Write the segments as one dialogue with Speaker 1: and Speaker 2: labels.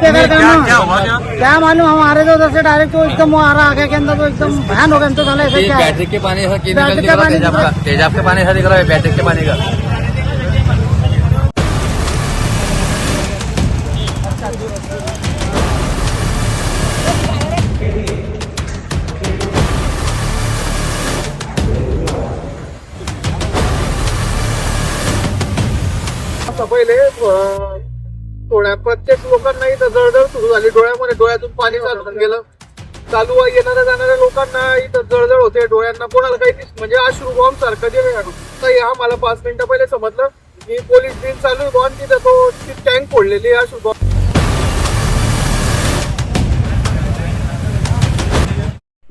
Speaker 1: क्या
Speaker 2: क्या क्या हुआ क्या
Speaker 1: क्या मालूम हमारे तो उधर से डायरेक्ट तो एकदम वो आ रहा आगे के अंदर तो एकदम भयान हो गया तो साला ऐसा क्या
Speaker 3: बैटरी के पानी ऐसा केमिकल
Speaker 1: बैटरी
Speaker 3: दिख
Speaker 1: का पानी
Speaker 3: तेजाब का तेजाब के पानी ऐसा दिख रहा है बैटरी के पानी का?
Speaker 4: पहिले थोड्या प्रत्येक लोकांना इथं जळजळ सुरू झाली. डोळ्यामध्ये डोळ्यातून पाणी चालून गेलं. चालू येणाऱ्या जाणाऱ्या लोकांना इथं जळजळ होते. डोळ्यांना कोणाला काही म्हणजे अश्रू बॉम्ब सारखं जे काही आम्हाला पाच मिनिटं पहिले समजलं. की पोलीस ड्रिल चालू आहे. बॉम्ब तिथं तो ती टँक फोडलेली अश्रू बॉम्ब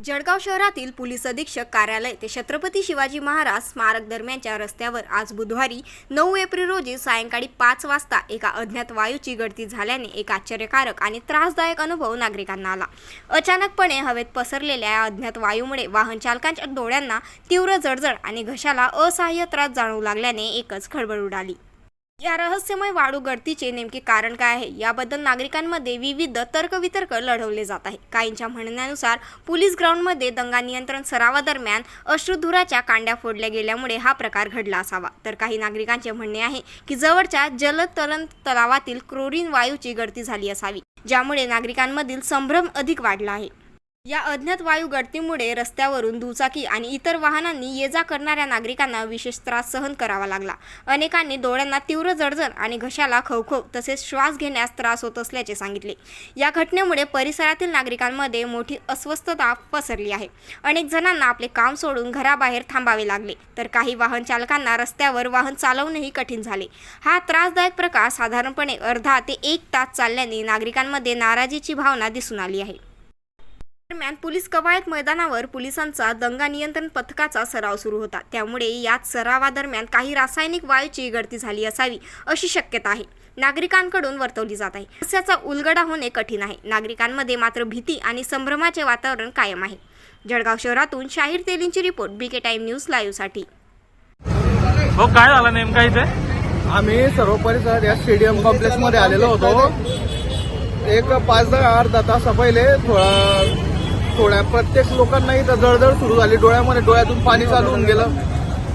Speaker 5: जळगाव शहरातील पोलीस अधीक्षक कार्यालय ते छत्रपती शिवाजी महाराज स्मारक दरम्यानच्या रस्त्यावर आज बुधवारी नऊ एप्रिल रोजी सायंकाळी पाच वाजता एका अज्ञात वायूची गळती झाल्याने एक आश्चर्यकारक आणि त्रासदायक अनुभव नागरिकांना आला. अचानकपणे हवेत पसरलेल्या या अज्ञात वायूमुळे वाहन चालकांच्या डोळ्यांना तीव्र जळजळ आणि घशाला असहाय्य त्रास जाणवू लागल्याने एकच खळबळ उडाली. या रहस्यमय वाळू गळतीचे नेमके कारण काय आहे? याबद्दल नागरिकांमध्ये विविध तर्कवितर्क लढवले जात आहे काहींच्या म्हणण्यानुसार पोलीस ग्राउंडमध्ये दंगा नियंत्रण सरावादरम्यान अश्रुधुराच्या कांड्या फोडल्या गेल्यामुळे हा प्रकार घडला असावा. तर काही नागरिकांचे म्हणणे आहे की जवळच्या जलतरण तलावातील क्लोरीन वायूची गळती झाली असावी ज्यामुळे नागरिकांमधील संभ्रम अधिक वाढला आहे. या अज्ञात वायू गळतीमुळे रस्त्यावरून दुचाकी आणि इतर वाहनांनी ये जा करणाऱ्या नागरिकांना विशेष त्रास सहन करावा लागला. अनेकांनी डोळ्यांना तीव्र जळजळ आणि घशाला खवखव तसेच श्वास घेण्यास त्रास होत असल्याचे सांगितले. या घटनेमुळे परिसरातील नागरिकांमध्ये मोठी अस्वस्थता पसरली आहे. अनेक जणांना आपले काम सोडून घराबाहेर थांबावे लागले तर काही वाहन चालकांना रस्त्यावर वाहन चालवणेही कठीण झाले. हा त्रासदायक प्रकार साधारणपणे अर्धा ते एक तास चालल्याने नागरिकांमध्ये नाराजीची भावना दिसून आली आहे. दरम्यान पोलीस कवायत मैदानावर पोलिसांचा दंगा नियंत्रण पथकाचा सराव सुरू होता. त्यामुळे याच सरावादरम्यान काही रासायनिक वायूची गळती झाली असावी अशी शक्यता आहे. नागरिकांकडून वर्तवली जात आहे. समस्याचा उलगडा होणे कठीण आहे. नागरिकांमध्ये मात्र भीती आणि संभ्रमाचे वातावरण कायम आहे. जळगाव शहरातून शाहीर तेलींची रिपोर्ट बीके टाइम न्यूज लाईव्हसाठी
Speaker 2: हो काय झालं नेमका इथे?
Speaker 4: आम्ही सर्व परिसरात या स्टेडियम कॉम्प्लेक्समध्ये आलेलो होतो. एक पाच दहा अर्धा तासा पहिले थोडा थोड्या प्रत्येक लोकांना इथं जळजळ सुरू झाली. डोळ्यामध्ये डोळ्यातून पाणी चालू होऊन गेलं.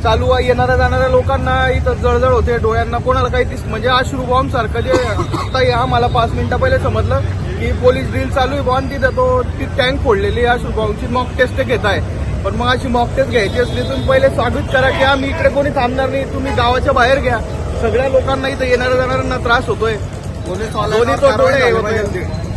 Speaker 4: चालू येणाऱ्या जाणाऱ्या लोकांना इथं जळजळ होते. डोळ्यांना कोणाला काही दिस म्हणजे अश्रू बॉम्ब सारखं जे आता हे आम्हाला पाच मिनिटं पहिले समजलं की पोलीस ड्रिल चालू आहे. बॉम्ब तिथं तो ती टँक फोडलेली आहे. अश्रू बॉम्बची मॉक टेस्ट घेत आहे. पण मग अशी मॉक टेस्ट घ्यायची असली तुम्ही पहिले स्वागत करा की आम्ही इकडे कोणी थांबणार नाही. तुम्ही गावाच्या बाहेर घ्या. सगळ्या लोकांना इथं येणाऱ्या जाणाऱ्यांना त्रास होतोय. दोन्ही तो डोळे.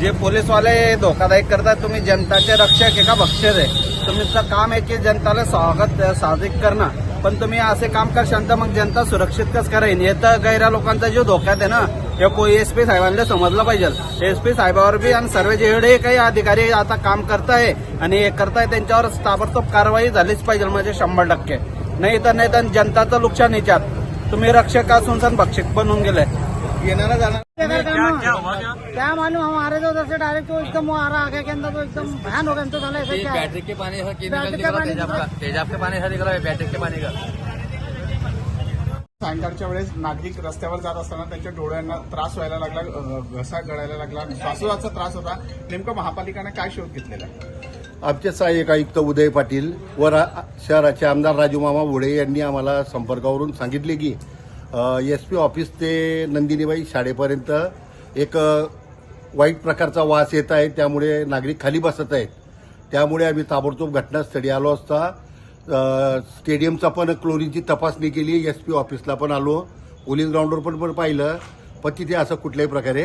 Speaker 6: जे पोलीसवाले धोकादायक करतात तुम्ही जनताचे रक्षक एका का आहे? तुमचं काम आहे की जनताला स्वागत साजिक करणं. पण तुम्ही असे काम करशान तर मग जनता सुरक्षित कस करेन? हे तर गैरा लोकांचा जीव धोक्यात आहे ना. हे को एस पी साहेबांना समजलं पाहिजे. एस पी साहेबावर बी आणि सर्व जेवढे काही अधिकारी आता काम करताय आणि हे करताय त्यांच्यावर ताबडतोब कारवाई झालीच पाहिजे म्हणजे शंभर टक्के. नाही तर नाही तर जनताचं नुकसान याच्यात. तुम्ही रक्षक असून सण भक्षक बनून गेले.
Speaker 4: येणारा जाणार
Speaker 1: क्या
Speaker 2: क्या क्या हुआ क्या?
Speaker 1: क्या मालूम हमारे तो उधर से डायरेक्ट तो एकदम वो आ रहा आगे के अंदर तो एकदम भयान हो गया तो साला ऐसा
Speaker 3: ये
Speaker 1: क्या है?
Speaker 3: बैटरी के पानी
Speaker 1: का
Speaker 3: है? तेजाब का तेजाब रहा है बैटरी के पानी का।
Speaker 7: सायंकाळच्या वेळेस नागरिक रस्त्यावर जात असताना त्यांच्या डोळ्यांना त्रास व्हायला लागला घसा गळायला लागला. श्वासोच्छवासाचा त्रास होता. नेमकं महापालिकेने काय शोध घेतलेला आहे?
Speaker 8: आमचे सहाय्यक आयुक्त उदय पाटील व शहराचे आमदार राजूमामा भोळे यांनी आम्हाला संपर्कावरून सांगितले की एस पी ऑफिस ते नंदिनीबाई शाळेपर्यंत एक वाईट प्रकारचा वास येत आहे. त्यामुळे नागरिक खाली बसत आहेत. त्यामुळे आम्ही ताबडतोब घटनास्थळी आलो असता स्टेडियमचा पण क्लोरीनची तपासणी केली. एस पी ऑफिसला पण आलो. पोलीस ग्राउंडवर पण पण पाहिलं. पण तिथे असं कुठल्याही प्रकारे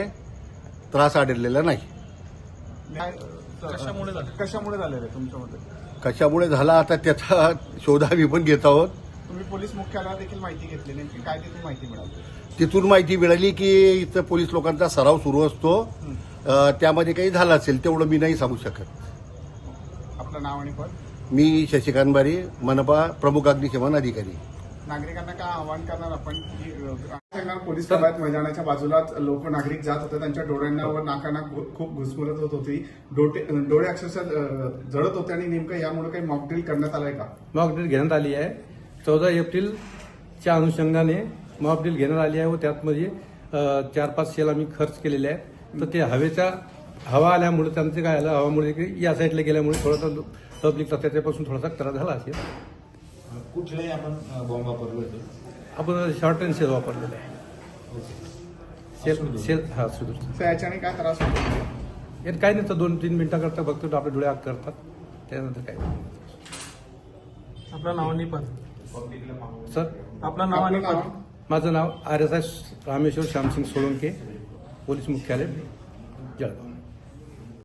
Speaker 8: त्रास आढळलेला नाही.
Speaker 2: कशामुळे झालं?
Speaker 7: कशामुळे झालेलं आहे तुमच्या मते
Speaker 8: कशामुळे झाला आता त्याचा शोध आम्ही पण घेत आहोत.
Speaker 7: तुम्ही पोलीस मुख्यालयाला देखील माहिती घेतली नेमकी काय तिथून माहिती मिळाली?
Speaker 8: तिथून माहिती मिळाली की इथं पोलीस लोकांचा सराव सुरू असतो. अ, त्यामध्ये काही झालं असेल तेवढं मी नाही सांगू शकत.
Speaker 7: आपलं नाव आणि पद?
Speaker 8: मी शशिकांत बारी मनपा प्रमुख अग्निशमन अधिकारी.
Speaker 7: नागरिकांना काय आवाहन करणार आपण की अ, सांगणार पोलीस कवायत मैदानाच्या बाजूलाच लोक नागरिक जात होते त्यांच्या डोळ्यांना व नाकांना घु- खूप घुसमरत होत होती. डोटे डोळे अक्षरशः अ, जळत होते आणि नेमकं यामुळे काही मॉकड्रिल करण्यात आलंय का?
Speaker 9: मॉकड्रिल घेण्यात आली आहे. चौदा एप्रिलच्या अनुषंगाने मॉकड्रिल घेण्यात आली आहे व त्यात म्हणजे अ, चार पाच सेल आम्ही खर्च केलेले आहेत. तर ते हवेच्या हवा आल्यामुळे त्यांचे काय आलं हवामुळे की या साईडला गेल्यामुळे थोडासा पब्लिकचा त्याच्यापासून थोडासा त्रास झाला असेल.
Speaker 10: कुठलाही आपण बॉम्ब वापरले होते?
Speaker 9: आपण शॉर्ट अँड सेल वापरलेला आहे. सेल सेल हा सुदूर
Speaker 7: तर याच्याने काय त्रास होतो?
Speaker 9: यात काय नाही तर दोन तीन मिनिटाकरता फक्त आपले डोळे आग करतात. त्यानंतर काय? नाही.
Speaker 2: आपलं नाव आणि पण
Speaker 9: सर
Speaker 2: आपलं नाव आणि
Speaker 9: माझं नाव R S S Rameshwar Shyamsing Solanke police मुख्यालय जळगाव.